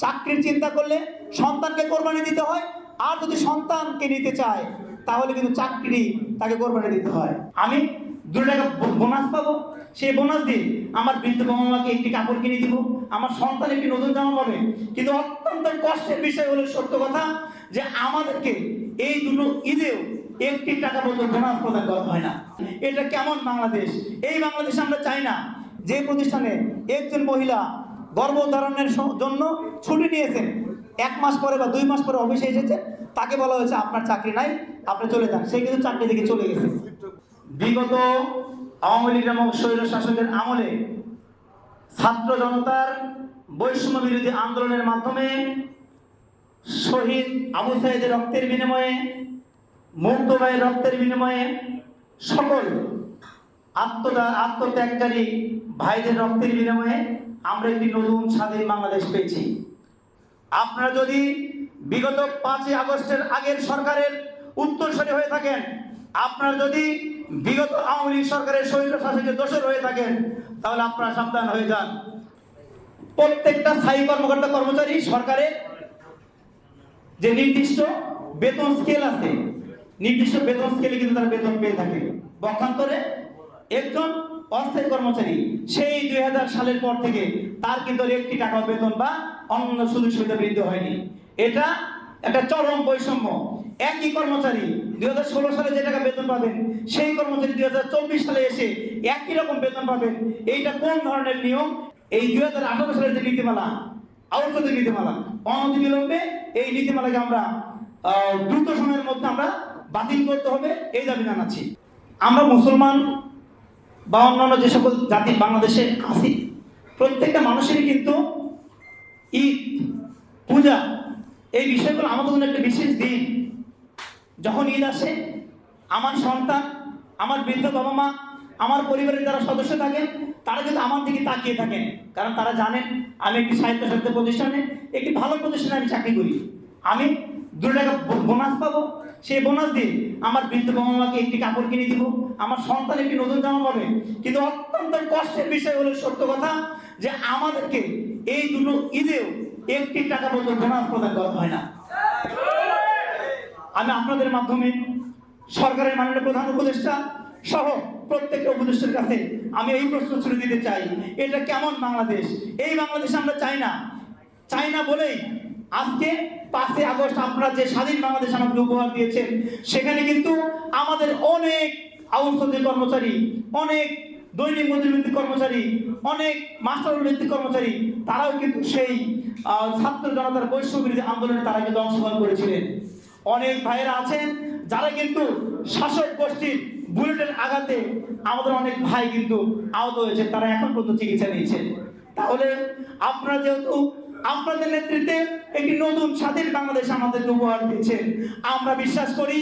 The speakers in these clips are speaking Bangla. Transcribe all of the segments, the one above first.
চাকরির চিন্তা করলে সন্তানকে কোরবানি দিতে হয়। আর যদি সন্তানকে নিতে চায়, তাহলে কিন্তু চাকরি তাকে কোরবানি দিতে হয়। আমি দু টাকা বোনাস পাবো। সেই বোনাস দিয়ে আমার বৃদ্ধ বাবা মাকে একটি কাপড় কিনে দিব। আমার সন্তান একটি নতুন জামা পাবে কিন্তু অত্যন্ত কষ্টের বিষয় হলো সত্য কথা যে আমাদেরকে এই দুটো ঈদেও একটি টাকা পর্যন্ত বোনাস প্রদান করা হয় না। এটা কেমন বাংলাদেশ? এই বাংলাদেশ আমরা চাই না। যে প্রতিষ্ঠানে একজন মহিলা গর্ভধারণের স- জন্য ছুটি নিয়েছেন। এক মাস পরে বা দুই মাস পরে অফিসে এসেছে। তাকে বলা হয়েছে, আপনার চাকরি নাই, আপনি চলে যান। সে কিন্তু চাকরি থেকে চলে গেছে। বিগত আওয়ামী লীগ এবং স্বৈর শাসকের আমলে ছাত্র জনতার বৈষম্য বিরোধী আন্দোলনের মাধ্যমে শহীদ আবু সাইদের রক্তের বিনিময়ে, মুগ্ধ রক্তের বিনিময়ে সকল আত্মদা, আত্মত্যাগকারী ভাইদের রক্তের বিনিময়ে আমরা একটি নতুন স্বাধীন বাংলাদেশ পেয়েছি। আপনারা যদি বিগত পাঁচই আগস্টের আগের সরকারের উত্তরসূরি হয়ে থাকেন, আপনারা যদি বিগত আওয়ামী লীগ সরকারের শহীদ শাসকের দোষর হয়ে থাকেন, তাহলে আপনারা সাবধান হয়ে যান। প্রত্যেকটা স্থায়ী কর্মকর্তা কর্মচারী সরকারের যে নির্দিষ্ট বেতন স্কেল আছে, নির্দিষ্ট বেতন স্কেলে কিন্তু তারা বেতন পেয়ে থাকে। পক্ষান্তরে একজন অস্থায়ী কর্মচারী, সেই দুই হাজার সালের পর থেকে তার কিন্তু একটি টাকা বেতন বা অন্যান্য সুযোগ সুবিধা বৃদ্ধি হয়নি। এটা একটা চরম বৈষম্য। একই কর্মচারী দুই সালে যে টাকা বেতন পাবেন, সেই কর্মচারী দুই সালে এসে একই রকম বেতন পাবেন। এইটা কোন ধরনের নিয়ম? এই দুই সালের যে নীতিমালা আউটসোর্সিং নীতিমালা, অনতিবিলম্বে এই নীতিমালাকে আমরা দ্রুত সময়ের মধ্যে আমরা বাতিল করতে হবে, এই দাবি জানাচ্ছি। আমরা মুসলমান বা অন্যান্য যে সকল জাতি বাংলাদেশে আছি, প্রত্যেকটা মানুষেরই কিন্তু ঈদ, পূজা, এই বিষয়গুলো আমাদের জন্য একটা বিশেষ দিন। যখন ঈদ আসে, আমার সন্তান, আমার বৃদ্ধ বাবা মা, আমার পরিবারের যারা সদস্য থাকেন তারা কিন্তু আমার দিকে তাকিয়ে থাকেন। কারণ তারা জানেন, আমি একটি সাহিত্য সাহিত্য প্রতিষ্ঠানে, একটি ভালো প্রতিষ্ঠানে আমি চাকরি করি। আমি দু টাকা বোনাস পাবো। সেই বোনাস দিয়ে আমার বৃদ্ধ বাবা মাকে একটি কাপড় কিনে দিব। আমার সন্তান একটি নতুন জামা পাবে কিন্তু অত্যন্ত কষ্টের বিষয় হলো সত্য কথা যে আমাদেরকে এই দুটো ঈদেও একটি টাকা পর্যন্ত বোনাস প্রদান করা হয় না। আমি আপনাদের মাধ্যমে সরকারের মাননীয় প্রধান উপদেষ্টা সহ প্রত্যেকটা উপদেষ্টার কাছে আমি এই প্রশ্ন ছুড়ে দিতে চাই, এটা কেমন বাংলাদেশ? এই বাংলাদেশ আমরা চাই না। চাই না বলেই আজকে পাঁচই আগস্ট আপনারা যে স্বাধীন বাংলাদেশ আমাদের উপহার দিয়েছেন, সেখানে কিন্তু আমাদের অনেক আউটসোর্সিং কর্মচারী, অনেক দৈনিক মজুরিভিত্তিক কর্মচারী, অনেক মাস্টার ভিত্তিক কর্মচারী, তারাও কিন্তু সেই ছাত্র জনতার বৈষম্য বিরোধী আন্দোলনে তারা কিন্তু অংশগ্রহণ করেছিলেন। অনেক ভাইয়েরা আছেন, যারা কিন্তু শাসক গোষ্ঠীর বুলেটের আঘাতে আমাদের অনেক ভাই কিন্তু আহত হয়েছে তারা এখন পর্যন্ত চিকিৎসা নিয়েছেন। তাহলে আপনারা যেহেতু আপনাদের নেতৃত্বে একটি নতুন স্বাধীন বাংলাদেশ আমাদের উপহার দিয়েছেন আমরা বিশ্বাস করি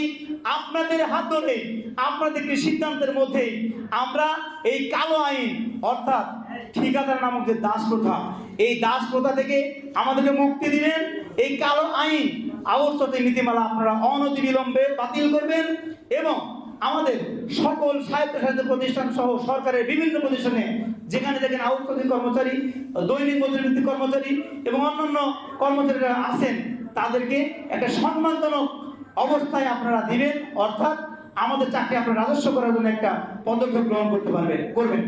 আপনাদের হাত ধরে, আপনাদের একটি সিদ্ধান্তের মধ্যে আমরা এই কালো আইন, অর্থাৎ ঠিকাদার নামক যে দাস প্রথা, এই দাস প্রথা থেকে আমাদেরকে মুক্তি দিবেন। এই কালো আইন আবশ্যক নীতিমালা আপনারা অনতিবিলম্বে বাতিল করবেন এবং আমাদের সকল সাহিত্য প্রতিষ্ঠান সহ সরকারের বিভিন্ন প্রতিষ্ঠানে, যেখানে যেখানে আউটসোর্সিং কর্মচারী, দৈনিক মজুরিভিত্তিক কর্মচারী এবং অন্যান্য কর্মচারীরা আছেন, তাদেরকে একটা সম্মানজনক অবস্থায় আপনারা দিবেন, অর্থাৎ আমাদের চাকরি আপনারা রাজস্ব করার জন্য একটা পদক্ষেপ গ্রহণ করতে পারবেন, করবেন।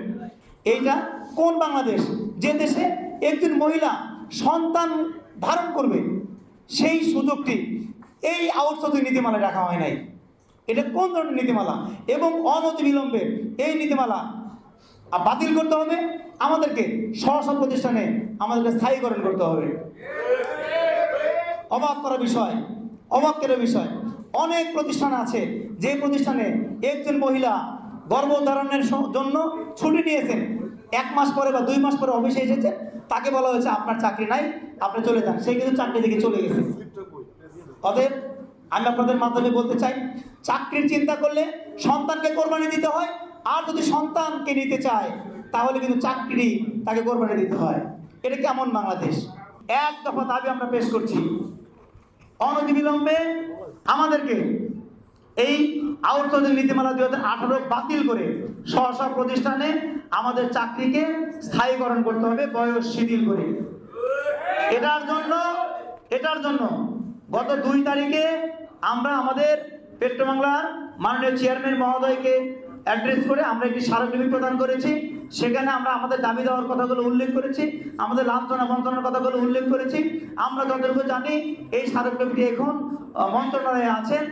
এইটা কোন বাংলাদেশ? যে দেশে একজন মহিলা সন্তান ধারণ করবে, সেই সুযোগটি এই আউটসোর্সিং নীতিমালায় রাখা হয় নাই। এটা কোন ধরনের নীতিমালা? এবং অনতিবিলম্বে এই নীতিমালা বাতিল করতে হবে। আমাদেরকে স্ব প্রতিষ্ঠানে আমাদেরকে স্থায়ীকরণ করতে হবে। অবাক করা বিষয়, অবাক করা বিষয়। অনেক প্রতিষ্ঠান আছে, যে প্রতিষ্ঠানে একজন মহিলা গর্ভধারণের জন্য ছুটি নিয়েছেন। এক মাস পরে বা দুই মাস পরে অফিসে এসেছে। তাকে বলা হয়েছে, আপনার চাকরি নাই, আপনি চলে যান। সে কিন্তু চাকরি থেকে চলে গেছে। অতএব আমি আপনাদের মাধ্যমে বলতে চাই, চাকরির চিন্তা করলে সন্তানকে কোরবানি দিতে হয়, আর যদি সন্তানকে নিতে চায়, তাহলে কিন্তু চাকরি তাকে কোরবানি দিতে হয়। এটা কেমন বাংলাদেশ? এক দফা দাবি আমরা পেশ করছি। অনতিবিলম্বে আমাদেরকে এই আউটসোর্সিং নীতিমালা দুই হাজার আঠারো বাতিল করে স্ব প্রতিষ্ঠানে আমাদের চাকরিকে স্থায়ীকরণ করতে হবে, বয়স শিথিল করে। এটার জন্য এটার জন্য গত দুই তারিখে আমরা আমাদের পেট্রোবাংলার মাননীয় চেয়ারম্যান মহোদয়কে অ্যাড্রেস করে আমরা একটি স্মারকলিপি প্রদান করেছি। সেখানে আমরা আমাদের দাবি দেওয়ার কথাগুলো উল্লেখ করেছি, আমাদের লাঞ্ছনা বঞ্চনার কথাগুলো উল্লেখ করেছি। আমরা যতটুকু জানি, এই স্মারকলিপিটি এখন মন্ত্রণালয়ে আছেন